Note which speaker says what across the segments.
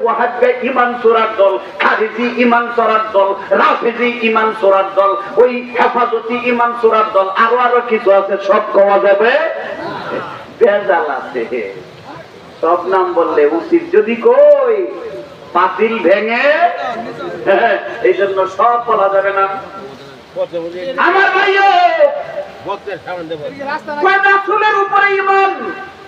Speaker 1: ওয়াহাববে ইমান চোরার দল খারিজি ইমান চোরার দল রাফেজি ইমান চোরার দল ওই হেফাজতি ইমান চোরার দল আরও আরও কিছু আছে সব কমা যাবে? বেজাল আছে। সব নাম বললে উচিত। যদি কই পাতিল ভেঙে হ্যাঁ, এই জন্য সব বলা যাবে না। আমার ভাইও রাসূলের উপরে ঈমান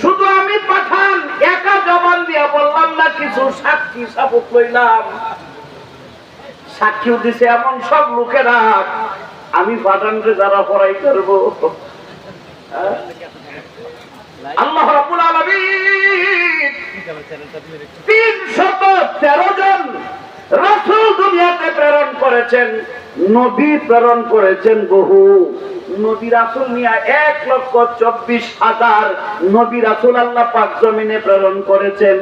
Speaker 1: শুধু আমি পাঠান, একা জবান দিয়া বললাম না, কিছু সাক্ষী সাবুক লইলাম। সাক্ষীও দিছে এমন সব লোকেরা, আমি পাঠানকে যারা পড়াই করব। হ্যাঁ? আল্লাহ রাব্বুল আলামিন তিনশত তেরো জন রাসূল দুনিয়াতে প্রেরণ করেছেন। নবী প্রেরণ করেছেন বহু। নবী রাসূল নিয়ে এক লক্ষ চব্বিশ হাজার নবী রাসূল আল্লাহ পাক জমিনে প্রেরণ করেছেন।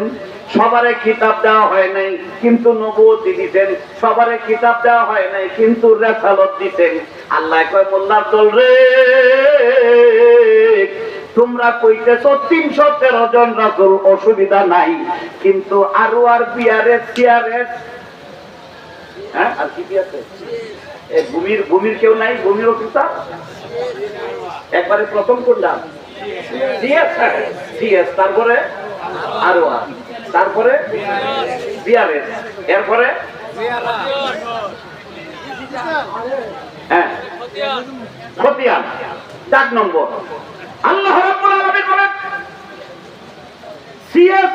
Speaker 1: সবারে কিতাব দেওয়া হয় নাই, কিন্তু নবুয়তি দিতেন সবারে কিতাব দেওয়া হয় নাই, কিন্তু রেসালত দিতেন আল্লাহ কয়, মোল্লার দল রে, তোমরা কইতেছ তিনশো তেরো জন রাসূল অসুবিধা নাই, কিন্তু আরও আর বিয়ারেস সিয়ারেস হ্যাঁ আর কি আছে? ভূমির ভূমির কেউ নাই? একবারে প্রথম কোনটা? সিএস তারপরে আরও আর তারপরে বিয়ারেস এরপরে? হ্যাঁ চার নম্বর। আল্লাহ বলেন, সিএস,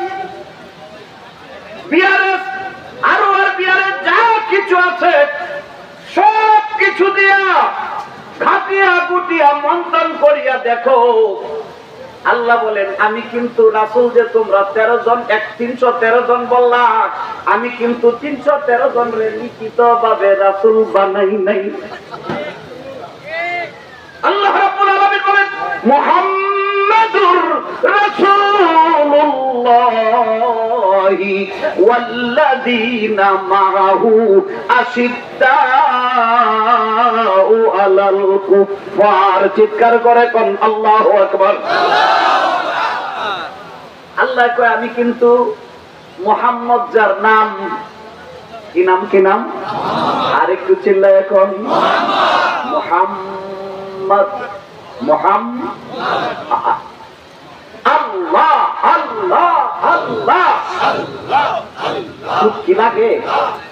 Speaker 1: বিআরএস আরও আর বিআরএস যা কিছু আছে সব কিছু দিয়া ঘাটিয়া গুটিয়া মন্থন করিয়া দেখো। আল্লাহ বলেন, আমি কিন্তু রাসুল যে তোমরা তেরো জন, এক তিনশো তেরো জন বললা, আমি কিন্তু তিনশো তেরো জন লিখিত ভাবে রাসুল বানাই নাই। আল্লাহ মুহাম্মাদুর রাসূলুল্লাহি ওয়াল্লাযীনা মাআহু আশিদ্দাউ আলাল কুফফার। চিৎকার করে কোন, আল্লাহু আকবার। আল্লাহ কয়, আমি কিন্তু মোহাম্মদ যার নাম। কি নাম কি নাম? আর একটু চিল্লায় এখন মোহাম্মদ। মোহাম্মদ। আল্লাহ আল্লাহ আল্লাহ। কি লাগে?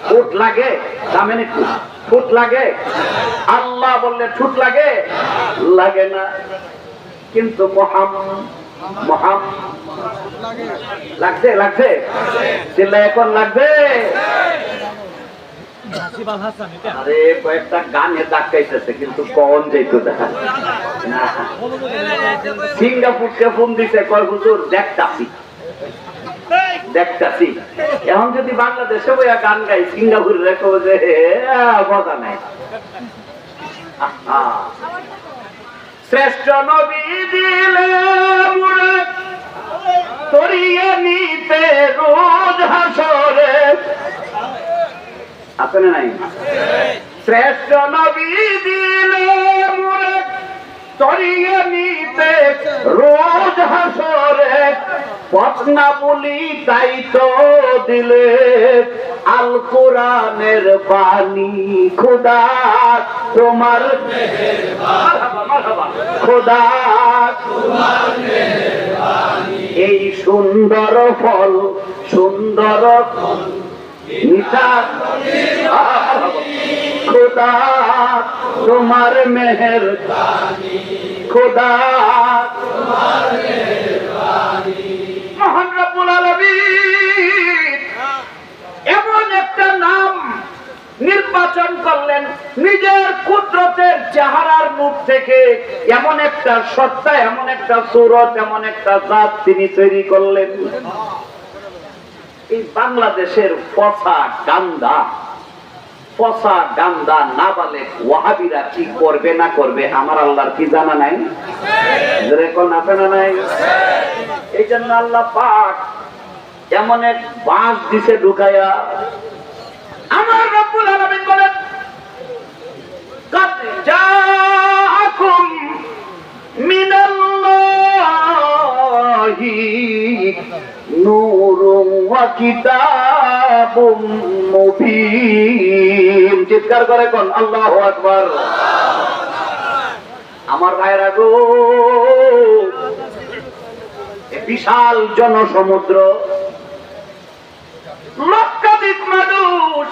Speaker 1: ফুট লাগে? দামে একটু। ফুট লাগে? আল্লাহ বললে ফুট লাগে? লাগে না। কিন্তু মহাম মহাম। লাগছে লাগছে? চিল্লা এখন লাগছে? আরে, কয়েকটা গানে কিন্তু কন সিঙ্গাপুরকে ফোন দিছে, কয়, হুজুর, দেখতাছি। দেখতাছি। এখন যদি বাংলাদেশে বইয়া গান গাই সিঙ্গাপুর যে মজা নাই। শ্রেষ্ঠ নবী দিলে তরিয়ে নিতে রোজ হাসরে। আছে না নাই শ্রেষ্ঠ নবী দিলে মুরে তরিয়ে নিতে রোজ হাসরে পটনা বলি তো দিলে আল কোরআনের বাণী খুদা তোমার। খোদা এই সুন্দর ফল, সুন্দর মিঠা খোদা, তোমার মেহের খোদা মহান এমন একটা নাম নির্বাচন করলেন, নিজের কুদরতের চেহারার মুখ থেকে এমন একটা সত্তা, এমন একটা সুরত, এমন একটা জাত তিনি তৈরি করলেন। এই বাংলাদেশের পচা গান্দা পচা গান্দা না বলে ওয়াহাবিরা কি করবে না করবে, আমার আল্লাহর কি জানা নাই? না জানা নাই? এই জন্য আল্লাহ পাক এমন এক বাঁশ দিছে ঢুকাইয়া আমার রব্বুল আলামিন বলেন, কাদ জাআকুম মিনা চিৎকার করে কোন? আল্লাহ আকবর। আমার ভাইরা গো বিশাল জনসমুদ্র। লক্ষাধিক মানুষ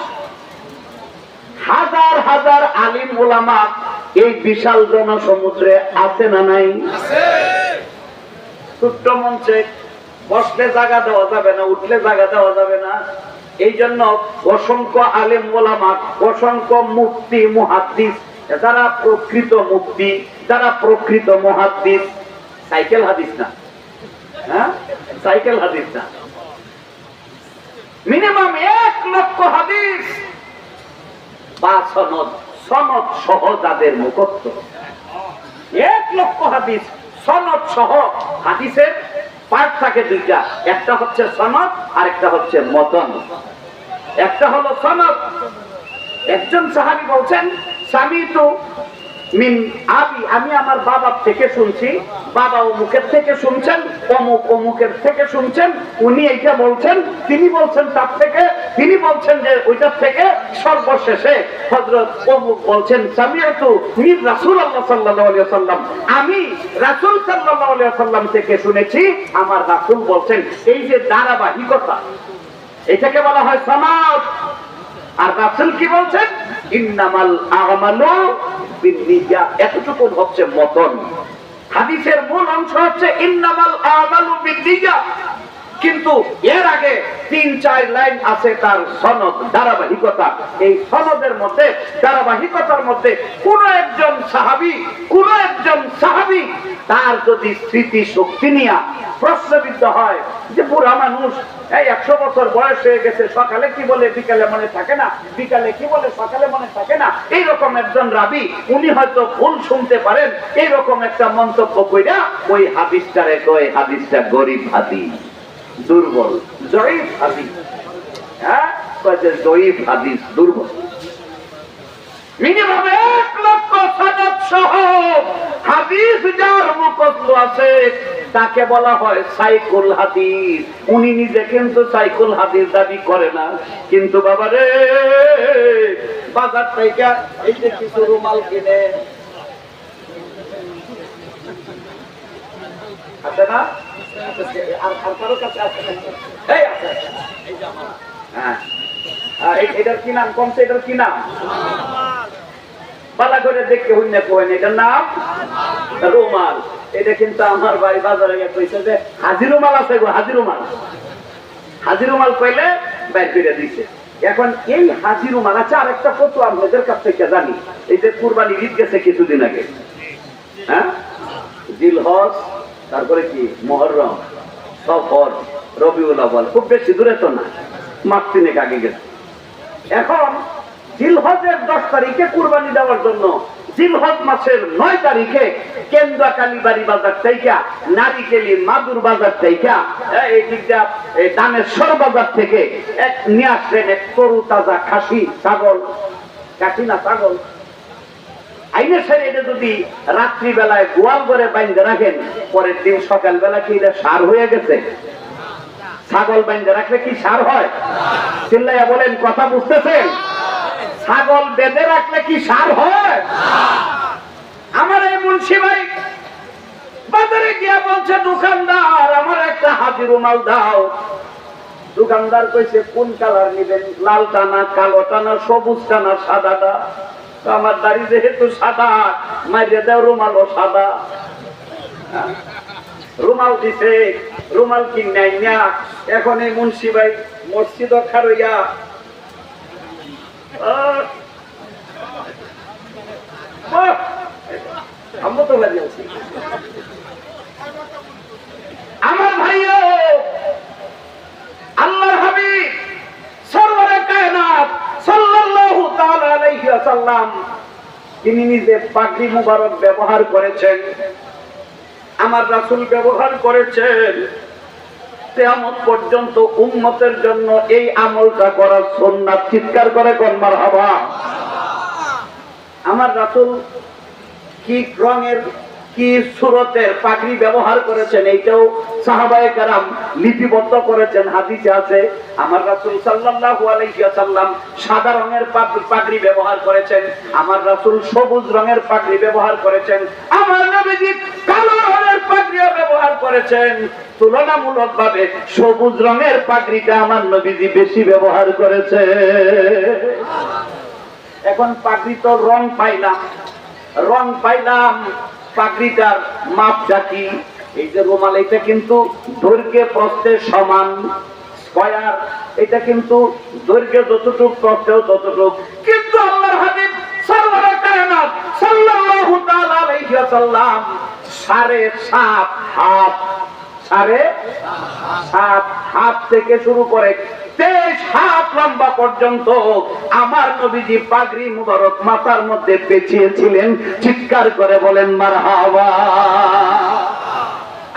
Speaker 1: হাজার হাজার আলিম ওলামা এই বিশাল জনসমুদ্রে আছে না নাই? ছোট্ট মঞ্চে বসলে জায়গা দেওয়া যাবে না, উঠলে জায়গা দেওয়া যাবে না। এই জন্য অসংখ্য আলিম ওলামা, অসংখ্য মুক্তি মুহাদ্দিস, যারা প্রকৃত মুক্তি যারা প্রকৃত মুহাদ্দিস, সাইকেল হাদিস না। হ্যাঁ? এক লক্ষ হাদিস, সনদ সহ হাদিসের পার্ট থাকে দুইটা। একটা হচ্ছে সনদ আর একটা হচ্ছে মতন। একটা হলো সনদ। একজন সাহাবি বলছেন, স্বামী তো আমি আমার বাবার থেকে শুনছি, বাবা অমুকের থেকে শুনছেন, অমুক অমুকের থেকে শুনছেন, উনি এইটা বলছেন, তিনি বলছেন তার থেকে, তিনি বলছেন যে ওইটার থেকে সর্বশেষে হজরত অমুক বলছেন সামিয়াতু মির রাসূল আল্লাহ সাল্লাম আমি রাসূল সাল্লাল্লাহু আলাইহি সাল্লাম থেকে শুনেছি, আমার রাসুল বলছেন, এই যে ধারাবাহিকতা, এটাকে বলা হয় সমাজ আর রাসুল কি বলছেন? ইন্নামাল আমালু বিন্নিয়া এতটুকু হচ্ছে মতন। হাদিসের মূল অংশ হচ্ছে ইন্নামাল আমালু বিন্নিয়া কিন্তু এর আগে তিন, চার লাইন আছে তার সনদ, ধারাবাহিকতা। এই সনদের মধ্যে, ধারাবাহিকতার মধ্যে কোন একজন সাহাবি, কোন একজন সাহাবি তার যদি স্মৃতি শক্তি নিয়ে প্রশ্নবিদ্ধ হয় যে বুড়া মানুষ, এই একশো বছর বয়স হয়ে গেছে, সকালে কি বলে, বিকালে মনে থাকে না, বিকালে কি বলে, সকালে মনে থাকে না, এইরকম একজন রাবি, উনি হয়তো ভুল শুনতে পারেন, এইরকম একটা মন্তব্য কইরা ওই হাদিসটারে কয় হাদিসটা গরিব হাদিস। দুর্বল। জয়ীফ হাদিস। হ্যাঁ? আছে, তাকে বলা হয় সাইকুল হাদিস। উনি নিজে কিন্তু সাইকুল হাদিস দাবি করে না। কিন্তু বাবা রে বাজার থেকে এই যে কিছু রুমাল কিনে আছে আমার ভাই বাজারে গিয়ে কইছে যে রুমাল আছে গো হাজি রুমাল হাজি রুমাল কইলে বাইর করে দিছে। এখন এই হাজি রুমাল আছে আর একটা কত আপনাদের কাছ থেকে জানি। এই যে কুরবানি ঈদ গেছে কিছুদিন আগে। হ্যাঁ? জিলহজ তারপরে কি? মহরম সফর, রবিউল আওয়াল খুব বেশি দূরে তো না। মাস তিনেক আগে গেছে। এখন জিলহজের দশ তারিখে কুরবানি দেওয়ার জন্য জিলহজ মাসের নয় তারিখে কেন্দ্রা কালীবাড়ি বাজার থেকে নারিকেলি মাদুর বাজার থেকে এই দিকটা এই দানেশ্বর বাজার থেকে এক নিয়ে আসলেন এক তরু তাজা খাসি, ছাগল। খাসি না ছাগল? আইনে সারে এটা যদি রাত্রিবেলায় গোয়াল করে বাইন্ধে রাখেন, পরের দিন সকালবেলা কি সার হয়ে গেছে? ছাগল রাখলে কি সার হয়? বলেন, কথা বুঝতেছেন? ছাগল বেঁধে রাখলে কি সার হয়? আমার ভাই বাজারে বলছে, দোকানদার, আমার একটা দাও। দোকানদার কইছে, কোন কালার নিবেন? লাল টানা, কালো টানা, সবুজ টানা, সাদাটা। আমার দাড়ি যেহেতু সাদা, মাইরে দেও রুমালও সাদা। হ্যাঁ? রুমাল দিছে, রুমাল কি নাই না? এখন এই মুন্সি ভাই মসজিদ খারইয়া আমরা তো আছি। আমার ভাইও আল্লাহর হাবিব সর্বরে কায়নাত সাল্লাল্লাহু তাআলা তিনি নিজে পাখি মুবারক ব্যবহার করেছেন। আমার রাসুল ব্যবহার করেছেন। তেমন পর্যন্ত উন্মতের জন্য এই আমলটা করার সন্ন্যাস চিৎকার করে কন্মার হবা আমার রাসুল কি রঙের কি সুরতের পাগড়ি ব্যবহার করেছেন এইটাও সাহাবায়ে কারাম লিপিবদ্ধ করেছেন, হাদিসে আছে। আমার রাসূল সাল্লাল্লাহু আলাইহি সাদা রঙের পাগ- পাগড়ি ব্যবহার করেছেন, আমার রাসূল সবুজ রঙের পাগড়ি ব্যবহার করেছেন, আমার নবীজি কালো রঙের পাগড়িও ব্যবহার করেছেন। তুলনামূলকভাবে সবুজ রঙের পাগড়িটা আমার নবীজি বেশি ব্যবহার করেছে এখন পাগড়ি তো রং পাইলাম রং পাইলাম। পাগড়িটার মাপটা কি এই যে রুমাল, এটা কিন্তু দৈর্ঘ্যে প্রস্থের সমান। স্কয়ার, এটা কিন্তু দৈর্ঘ্যে যতটুক প্রস্থেও ততটুক। কিন্তু আল্লাহর হাবিব সাল্লাল্লাহু তাআলা আলাইহি ওয়াসাল্লাম সাড়ে সাত হাত, সাড়ে সাত হাত থেকে শুরু করে লম্বা পর্যন্ত আমার নবীজি পাগড়ি মুবারক মাথার মধ্যে পেঁচিয়েছিলেন, চিৎকার করে বলেন মার হাওয়া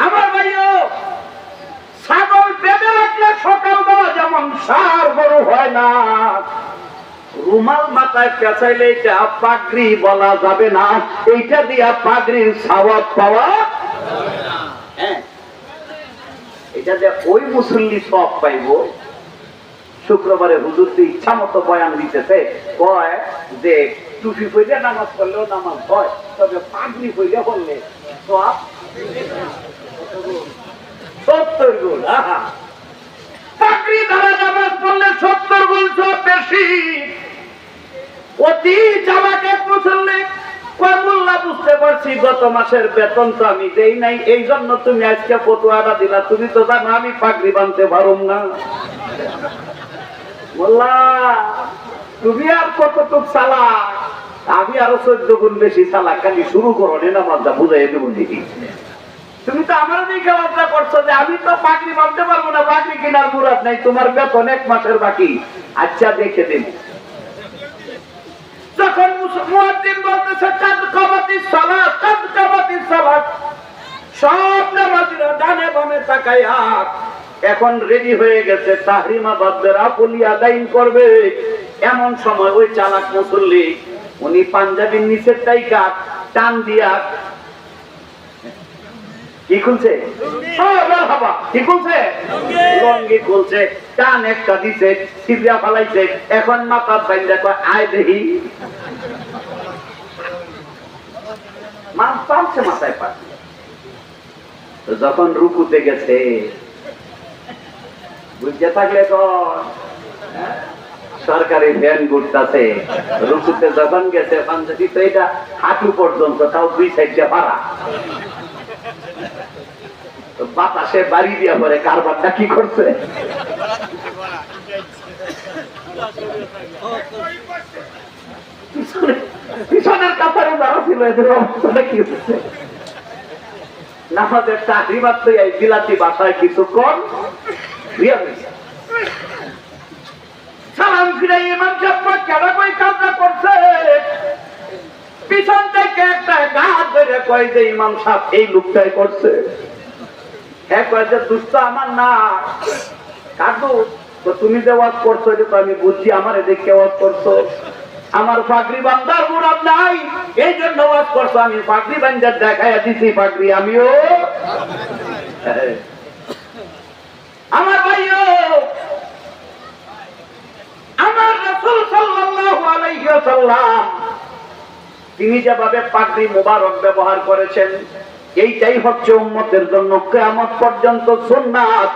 Speaker 1: আমার ভাইও, ছাগল রাখলে সকালবেলা যেমন সার বড় হয় না, রুমাল মাথায় পেঁচাইলে এটা পাগড়ি বলা যাবে না, এইটা দিয়া পাগড়ির সাওয়াব পাওয়া হ্যাঁ এটা যে ওই মুসল্লি সব পাইব। শুক্রবারে হুজুর তো ইচ্ছা মতো বয়ান দিতেছে। কয় যে, টুপি পইলে নামাজ পড়লেও নামাজ হয়, তবে পাগড়ি পইলে নামাজ পড়লে সত্তর গুণ বেশি। অতি মাসের বেতন তো আমি দেই নাই, এই জন্য তুমি আজকে ফটোয়াটা দিলা। তুমি তো জানো আমি পাগড়ি বানতে পারুম না। তুমি আর কতটুক চালা আমি আরও চোদ্দ গুণ বেশি চালা খালি শুরু করো, নে নামাজটা বুঝাই দেবো দেখি। তুমি তো আমার দিকে লজ্জা করছ যে আমি তো পাগড়ি বানতে পারব না, পাগড়ি কেনার মুরাদ নাই, তোমার বেতন এক মাসের বাকি। আচ্ছা দেখে দেবো। যখন মুয়াজ্জিন বলতেছে, কাদ কামাতিস সালাত, কাদ কামাতিস সালাত। সব নামাজিরা ডানে বামে তাকায়া এখন রেডি হয়ে গেছে, তাহরিমা বাদদের আপলি আদাইন করবে। এমন সময় ওই চালাক মুসল্লি, উনি পাঞ্জাবির নিচের টাইকা টান দিয়া কি খুলছে? কি খুলছে? লঙ্গি খুলছে, টান তো যখন রুকুতে গেছে বুঝতে থাকলে হ্যাঁ? সরকারি ভ্যান ঘুরতেছে রুকুতে যখন গেছে তো এটা হাঁটু পর্যন্ত, তাও দুই সাইডে পারা বাতাসে বাড়ি দিয়া পরে কারবারটা কি করছে? পিছনে- পিছনের কাতারে যারা ছিল, এদের অবস্থাটা কি হচ্ছে? চাকরি এই বিলাতি বাসায় সালাম ইমাম সাহেব, কেন কই করছে? পিছন থেকে একটা ধরে যে, ইমাম সাহেব, এই লোকটাই করছে। হ্যাঁ যে, দুষ্ট আমার না। তো তুমি যে ওয়াজ করছ তো আমি বুঝছি, আমার এদিকে ওয়াজ করছ। আমার পাগড়ি বান্দার মুরাদ নাই। এই জন্য ওয়াজ করছ। আমি পাগড়ি বান্দার দেখাইয়া দিছি পাগড়ি আমিও। আমার ভাইও আমার রাসূল সাল্লাল্লাহু আলাইহি ওয়াসাল্লাম। তিনি যেভাবে পাগড়ি মোবারক ব্যবহার করেছেন এইটাই হচ্ছে উম্মতের জন্য কেয়ামত পর্যন্ত সুন্নাত।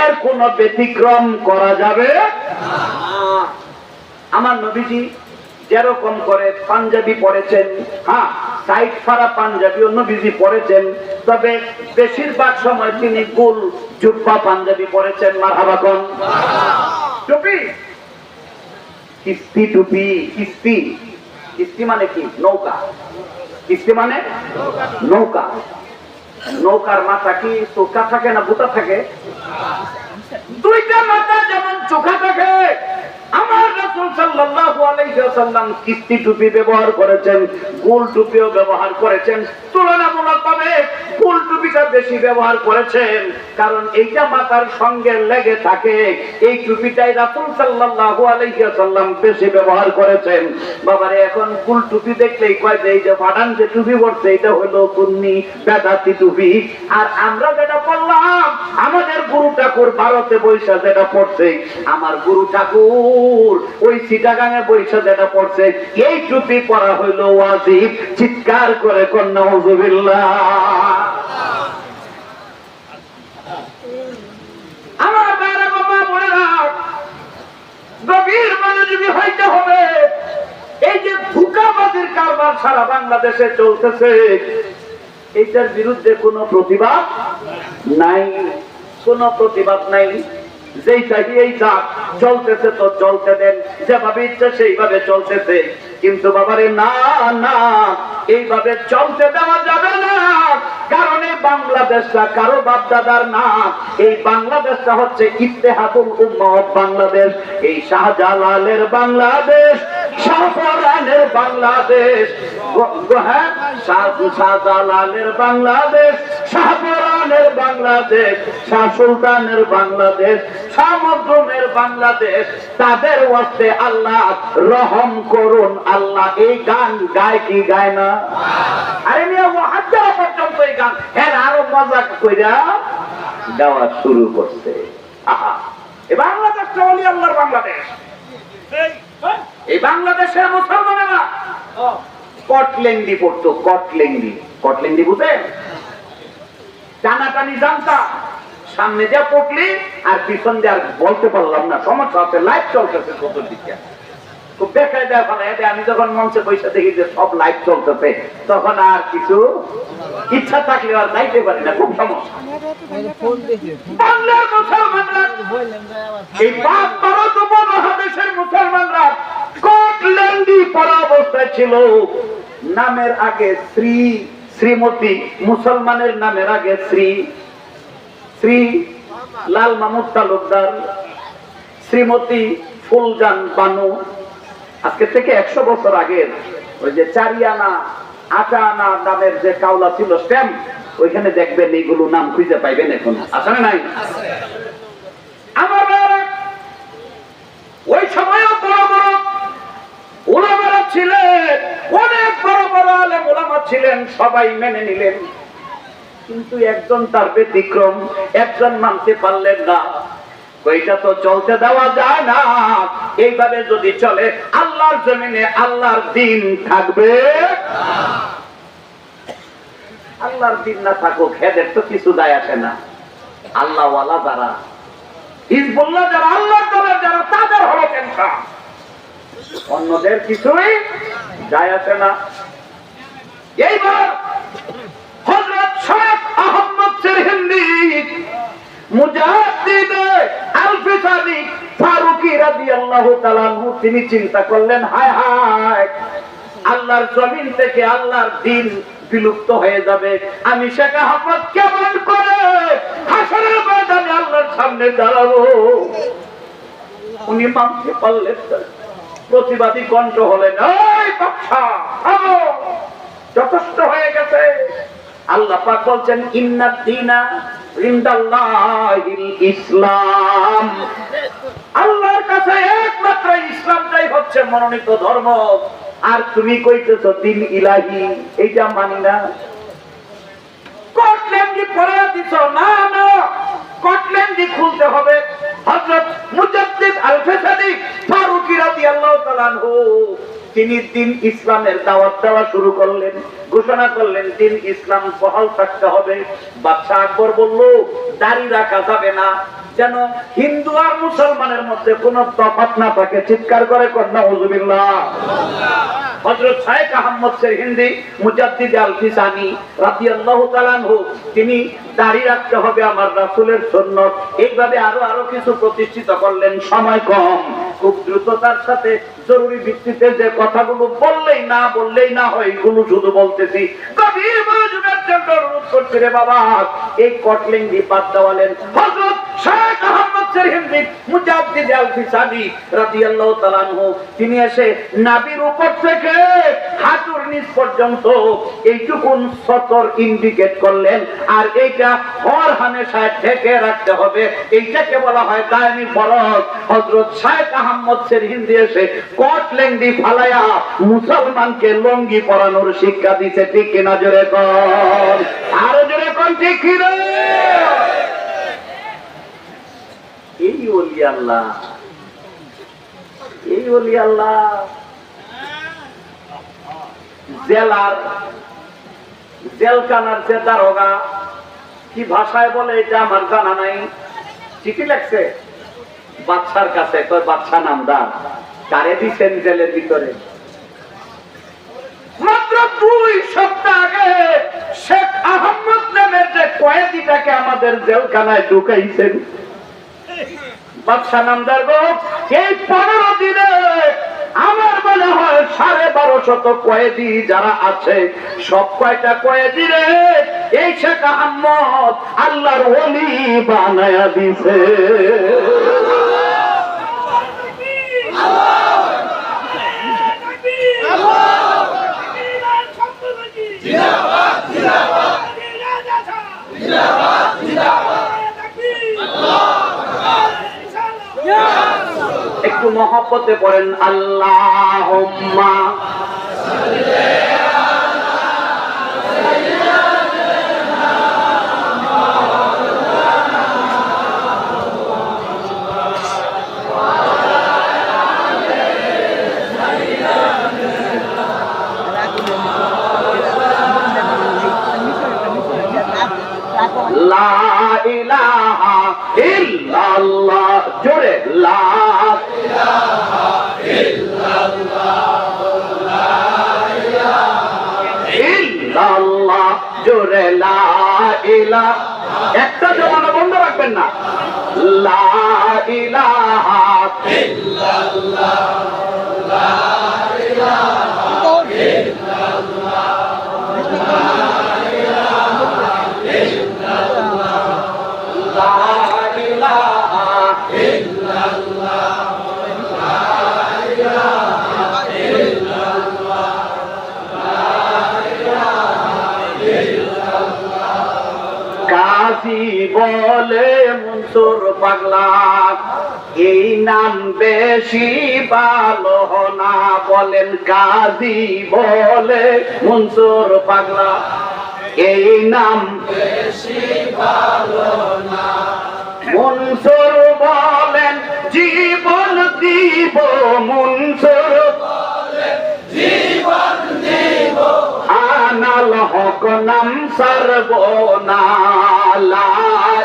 Speaker 1: এর কোনো ব্যতিক্রম করা যাবে আমার নবীজি যেরকম করে পাঞ্জাবি পড়েছেন হ্যাঁ সাইড ফারা পাঞ্জাবিও নবীজি পড়েছেন তবে বেশিরভাগ সময় তিনি গুল জুব্বা পাঞ্জাবি পড়েছেন মারহাবাগন টুপি? কিস্তি টুপি, কিস্তি। কিস্তি মানে কি? নৌকা। কিস্তি মানে? নৌকা। নৌকার মাথা কি চোখা থাকে না বুতা থাকে? দুইটা মাথা যেমন চোখা থাকে। আমার রাসূল সাল্লাল্লাহু কিস্তি টুপি ব্যবহার করেছেন টুপিও ব্যবহার করেছেন। তুলনামূলকভাবে টুপিটা বেশি ব্যবহার করেছেন। কারণ এইটা মাথার সঙ্গে লেগে থাকে। এই টুপিটাই রাসূল সাল্লাল্লাহু আলাইহি ওয়াসাল্লাম বেশি ব্যবহার করেছেন। বাবারে, এখন গোল টুপি দেখলেই কয় যে, এই যে ফাটান যে টুপি পড়ছে এটা হলো সুন্নি বেদাতি টুপি। আর আমরা যেটা পড়লাম আমাদের গুরু ঠাকুর ভারতে বৈশা যেটা পড়ছে আমার গুরু ঠাকুর ওই সিটাগাঙে বৈশা যেটা পড়ছে এই টুপি পরা হইল ওয়াজিব, চিৎকার করে কন্যা হুজুবিল্লাহ গভীর মনোযোগী হইতে হবে। এই যে ধোকাবাজির কারবার সারা বাংলাদেশে চলতেছে, এইটার বিরুদ্ধে কোনো প্রতিবাদ নাই, কোনো প্রতিবাদ নাই। যেই এইটা এই চাপ চলতেছে তো চলতে দেন, যেভাবে ইচ্ছা সেইভাবে চলতেছে। কিন্তু বাবারে, না না, এইভাবে চলতে দেওয়া যাবে না। কারণ বাংলাদেশটা কারও বাপদাদার না। এই বাংলাদেশটা হচ্ছে ইত্তেহাদুল উম্মত বাংলাদেশ। এই শাহজালালের বাংলাদেশ, শাহপরানের বাংলাদেশ। হ্যাঁ? শাহজালালের বাংলাদেশ শাহপরানের বাংলাদেশ শাহ সুলতানের বাংলাদেশ শাহ মখদুমের বাংলাদেশ তাদের ওয়াস্তে আল্লাহ রহম করুন। আল্লাহ এই গান গায় কি গায় না? আরে মিয়া পর্যন্ত এই গান আরও মজা কইরা গাওয়া শুরু করছে। আহা এই বাংলাদেশটা অলি আল্লাহর বাংলাদেশ। এই বাংলাদেশের মুসলমানেরা কটলেন্ডি পড়তো কটলেন্ডি কটলেন্ডি বুঝেন? টানাটানি জানতা সামনে যা পড়লি আর পিছন দিয়ে আর বলতে পারলাম না। সমস্যা হচ্ছে লাইভ চলতেছে চতুর্দিকে। খুব ভালো। এতে আমি যখন মঞ্চে পয়সা দেখি যে সব লাইভ চলতেছে, তখন আর কিছু ইচ্ছা থাকলে আর যাইতে পারি না। খুব সমস্যা। মুসলমানরা মুসলমানরা ছিল। নামের আগে শ্রী শ্রীমতী মুসলমানের নামের আগে শ্রী শ্রী লাল মামুদ তালুকদার শ্রীমতী ফুলজান বানু আজকে থেকে একশো বছর আগের ওই যে চারিয়ানা আটা আনা নামের যে কাউলা ছিল স্ট্যাম্প ওইখানে দেখবেন এইগুলো নাম খুঁজে পাইবেন এখন। আসলে নাই? আমার বাবারা, ওই সময়ও বড় বড় ওলামারা ছিলেন অনেক বড় বড় আলেম ছিলেন সবাই মেনে নিলেন। কিন্তু একজন তার ব্যতিক্রম, একজন মানতে পারলেন না। ওইটা তো চলতে দেওয়া যায় না। এইভাবে যদি চলে, আল্লাহর জমিনে আল্লাহর দিন থাকবে। আল্লাহর দিন না থাকুক, হেদের তো কিছু দায় আসে না। আল্লাহওয়ালা যারা, হিজবুল্লাহ যারা আল্লাহ দলের যারা, তাদের হলো টেনশন। অন্যদের কিছুই যায় আসে না। তিনি চিন্তা করলেন, হায় হায়, আল্লাহর জমিন থেকে আল্লাহর দিন বিলুপ্ত হয়ে যাবে। আমি শেখ আহমদ কেমন করে হাসরের ময়দানে আল্লাহর সামনে দাঁড়াবো? উনি মানতে পারলেন প্রতিবাদী কণ্ঠ হলেন, এই বাচ্চা যথেষ্ট হয়ে গেছে। আল্লাহ পাক বলছেন ইন্নাদ দিনা ইসলাম। আল্লাহর কাছে একমাত্র ইসলামটাই হচ্ছে মনোনীত ধর্ম। আর তুমি কইতেছো, দিন ইলাহি এইটা মানি না। কটল্যান্ডি পরে দিছ, না না খুলতে হবে। হযরত মুজাদ্দিদ আল ফারুকি রাদিয়াল্লাহু তাআলা তিনি দিন ইসলামের দাওয়াত দেওয়া শুরু করলেন, ঘোষণা করলেন দিন ইসলাম বহাল থাকতে হবে। বাদশাহ আকবর বলল, দাড়ি রাখা যাবে না। যেন হিন্দু আর মুসলমানের মধ্যে কোনো তফাত না থাকে। চিৎকার করে কন্যা, হুজুবিল্লাহ। হযরত শাইখ আহমদ সে হিন্দি মুজাদ্দিদ আল ফিসানি রাদিয়াল্লাহু তাআলা আনহু, তিনি দাড়ি রাখতে হবে আমার রাসূলের সুন্নাত। এইভাবে আরও আরও কিছু প্রতিষ্ঠিত করলেন, সময় কম। খুব দ্রুততার সাথে জরুরি ভিত্তিতে যে কথাগুলো বললেই না বললেই না হয়, এগুলো শুধু বলতেছি। গভীর মনোযোগের জন্য অনুরোধ করছি রে বাবা, এই কটলিঙ্গি বাদ দেওয়ালেন হযরত শেখ আহমদ হিন্দি মুজাদ্দিদ তিনি এসে নাবির উপর থেকে হাঁটুর নিচ পর্যন্ত সতর ইন্ডিকেট করলেন, আর এইটা হর ঢেকে রাখতে হবে। এইটাকে বলা হয় দায়নি ফরজ। হিন্দি এসে কট ফালায়া মুসলমানকে লঙ্গি পরানোর শিক্ষা দিছে, ঠিক কিনা জোরে কর আরও জোরে কর ঠিক কিনা? এই বলি আল্লাহ। এই বলি আল্লাহ। জেলার জেলখানার যে দারোগা, কি ভাষায় বলে এটা আমার জানা নাই। চিঠি বাচ্চার কাছে কয় বাচ্চা নামদার, কারে দিচ্ছেন জেলের ভিতরে? মাত্র দুই সপ্তাহ আগে শেখ আহমদ নামের যে কয়েদিটাকে আমাদের জেলখানায় ঢুকাইছেন বাদশা নামদার এই পনেরো দিনে আমার মনে হয় সাড়ে বারো শত কয়েদি যারা আছে, সব কয়টা কয়েদি রে? এই শেখ আহমদ আল্লাহর ওলি বানায়া দিছে। একটু মহব্বতে পড়েন আল্লাহ লা ইলাহা ইল্লাল্লাহ। জোরে লা একটা জমানো বন্ধ রাখবেন না। লা লা বলে মনসুর পাগলা। এই নাম বেশি ভালো না বলেন কাজী বলে মনসুর পাগলা। এই নাম বেশি ভালো না। মনসুর বলেন জীবন দিব মনসুর। আনাল হক নাম সর্বনা